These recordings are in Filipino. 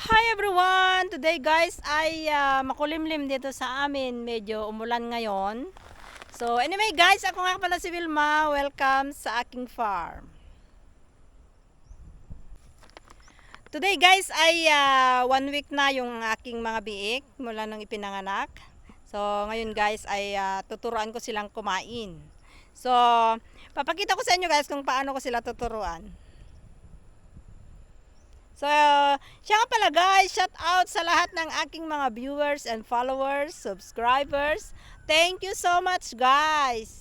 Hi everyone! Today guys ay ah, makulimlim dito sa amin. Medyo umulan ngayon. So anyway guys, ako nga pala si Wilma. Welcome sa aking farm. Today guys ay ah, one week na yung aking mga biik mula nung ipinanganak. So ngayon guys ay ah, tuturuan ko silang kumain. So papakita ko sa inyo guys kung paano ko sila tuturuan. So, siya nga pala guys, shout out sa lahat ng aking mga viewers and followers, subscribers. Thank you so much guys!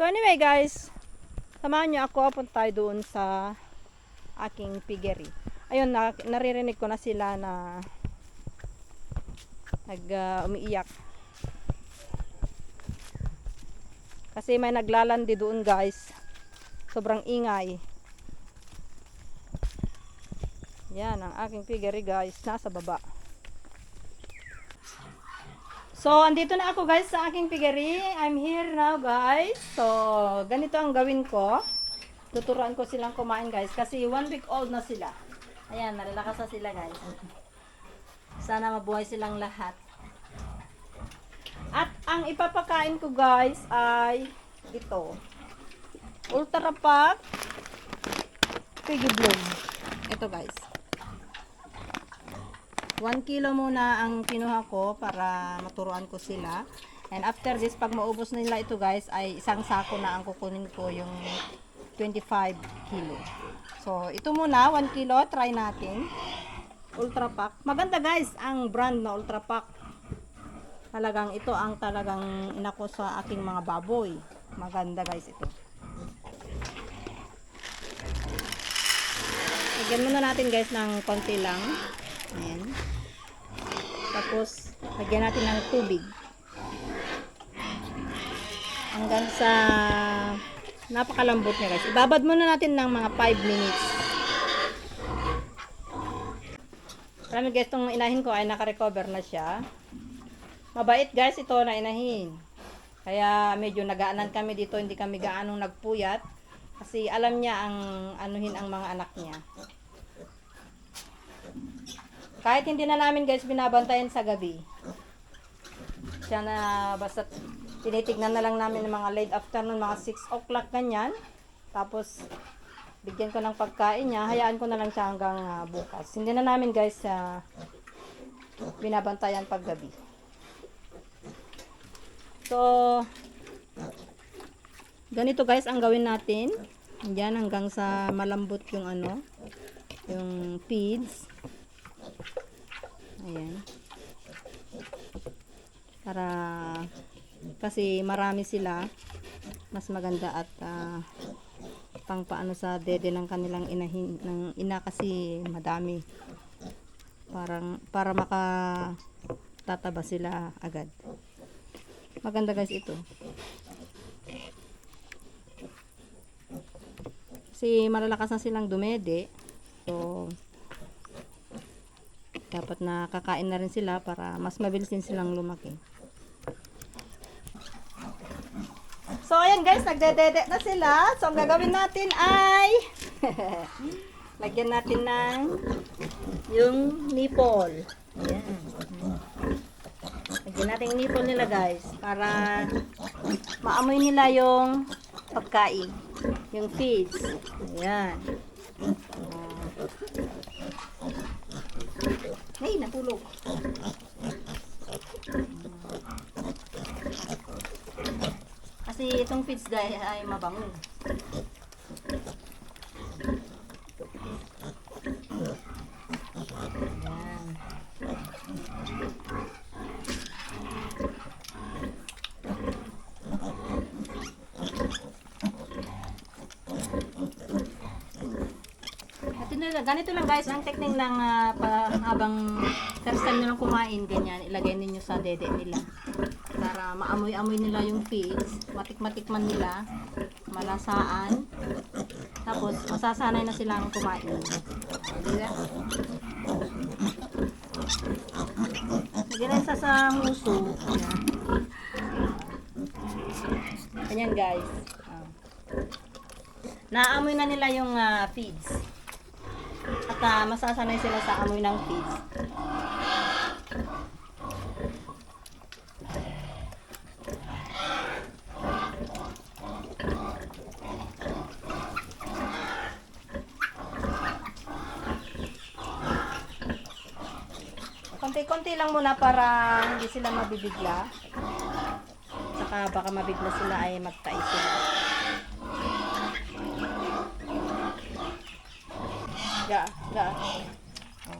So anyway guys, samahan niyo ako, punta tayo doon sa aking piggery. Ayun, na, naririnig ko na sila na nag ah, umiiyak. Kasi may naglalandi doon guys. Sobrang ingay. Yan, ang aking piggery guys, nasa baba. So, andito na ako guys sa aking piggery. I'm here now guys. So, ganito ang gawin ko. Tuturuan ko silang kumain guys. Kasi one week old na sila. Ayan, nalalakas na sila guys. Sana mabuhay silang lahat. At ang ipapakain ko guys ay ito. Ultra Pack Piggy Bloom. Ito guys. 1 kilo muna ang kinuha ko para maturuan ko sila. And after this, pag maubos nila ito guys, ay isang sako na ang kukunin ko yung 25 kilo. So, ito muna, 1 kilo, try natin. Ultra Pack. Maganda guys, ang brand na Ultra Pack. Talagang ito ang talagang inako sa aking mga baboy. Maganda guys ito. Lagyan muna natin guys ng konti lang. Ayan. Tapos, lagyan natin ng tubig. Hanggang sa napakalambot niya guys. Ibabad muna natin ng mga 5 minutes. Marami guys, itong inahin ko ay nakarecover na siya. Mabait guys ito na inahin. Kaya medyo nagaanan kami dito, hindi kami gaanong nagpuyat. Kasi alam niya ang anuhin ang mga anak niya. Kahit hindi na namin guys binabantayan sa gabi. Siya na basta tinitignan na lang namin ng mga late afternoon, mga 6 o'clock ganyan. Tapos bigyan ko ng pagkain niya, hayaan ko na lang siya hanggang ah, bukas. Hindi na namin guys sa binabantayan pag gabi. So, ganito guys ang gawin natin. Yan hanggang sa malambot yung ano, yung feeds. Ayan. Para kasi marami sila, mas maganda at ah, pang paano sa dede ng kanilang inahin ng ina kasi madami. Parang para maka tataba sila agad. Maganda guys ito. Kasi malalakas na silang dumede. So, dapat na kakain na rin sila para mas mabilis din silang lumaki. So, ayan guys, nagdedede na sila. So, ang gagawin natin ay lagyan natin ng yung nipple. Ayan. Lagyan natin yung nipple nila guys para maamoy nila yung pagkain. Yung feeds. Ayan. Ay, natulog. Kasi itong feeds guys ay mabango. Ayan. Nila, ganito lang guys, ang technique lang ah, pa, habang first time nilang kumain, ganyan, ilagay ninyo sa dede nila. Para maamoy-amoy nila yung feeds, matik-matikman nila, malasaan. Tapos, masasanay na silang kumain. Diba? Lagyan na sa sa muso. Ayan. Ganyan guys. Ah. Naamoy na nila yung ah, feeds. At ah, masasanay sila sa amoy ng feeds. Konti-konti lang muna para hindi sila mabibigla. Saka baka mabigla sila ay magtais sila. Ga, ga. Oh.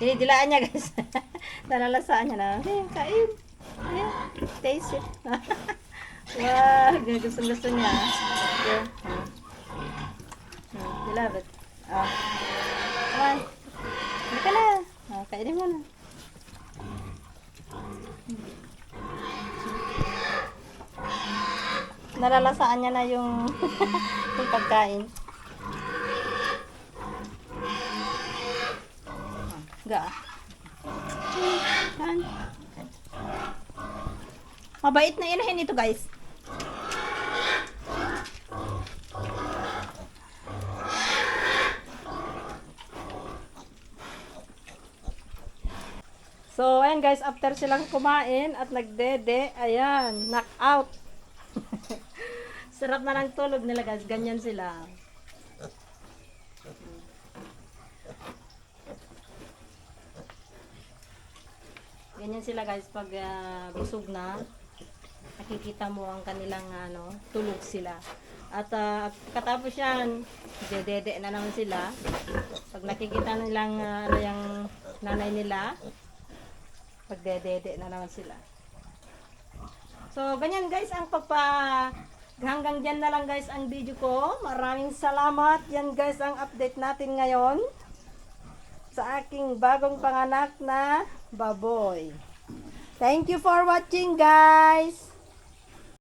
Dinidilaan niya guys. Nalalasaan niya na. Hey, kain. Ayan, taste it. wow, gusto gusto niya. Yeah. Hmm. You love it. Ah. Come on. Halika na. Ah, kainin mo na. Nalalasaan niya na yung, yung pagkain. Ga. Yan. Mabait na inahin ito guys. So, ayan guys, after silang kumain at nagdede, ayan, knock out. Sarap na ng tulog nila guys, ganyan sila. Ganyan sila guys pag ah, busog na. Nakikita mo ang kanilang ano, tulog sila. At ah, katapos yan, dedede na naman sila. Pag nakikita nilang ah, ano yung nanay nila, pagdedede na naman sila. So, ganyan guys ang pagpa... Hanggang dyan na lang guys ang video ko. Maraming salamat. Yan guys ang update natin ngayon sa aking bagong panganak na baboy. Thank you for watching guys!